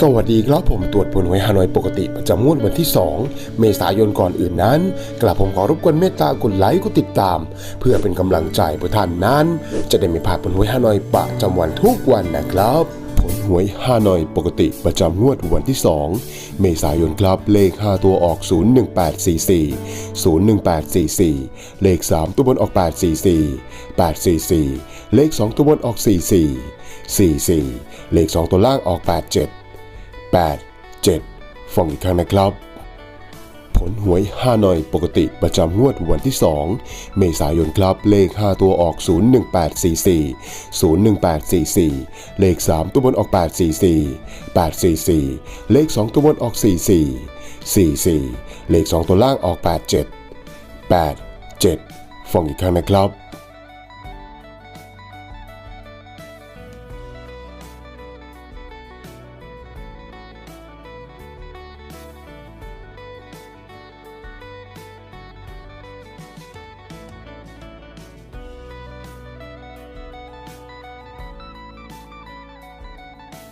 สวัสดีครับผมตรวจผลหวยฮานอยปกติประจำงวดวันที่ 2 เมษายนก่อนอื่นนั้น กลับผมขอรบกวนเมตตากดไลค์กดติดตาม เพื่อเป็นกำลังใจเพื่อท่านนั้น จะได้ไม่พลาดผลหวยฮานอยประจำวันทุกวันนะครับ ผลหวยฮานอยปกติประจำงวดวันที่ 2 เมษายนครับเลข 5 ตัวออก 01844 01844 เลข 3 ตัวบนออก 844 844 เลข 2 ตัวบนออก 44 44 เลข 2 ตัวล่างออก 87 8 7 ฟังอีกครั้งนะครับ ผลหวยฮาหน่อยปกติประจำงวดวันที่ 2 เมษายนครับ เลข 5 ตัวออก 01844 01844 เลข 3 ตัวบนออก 844 844 เลข 2 ตัวบนออก 44 44 เลข 2 ตัวล่างออก 87 8 7 ฟังอีกครั้งนะครับ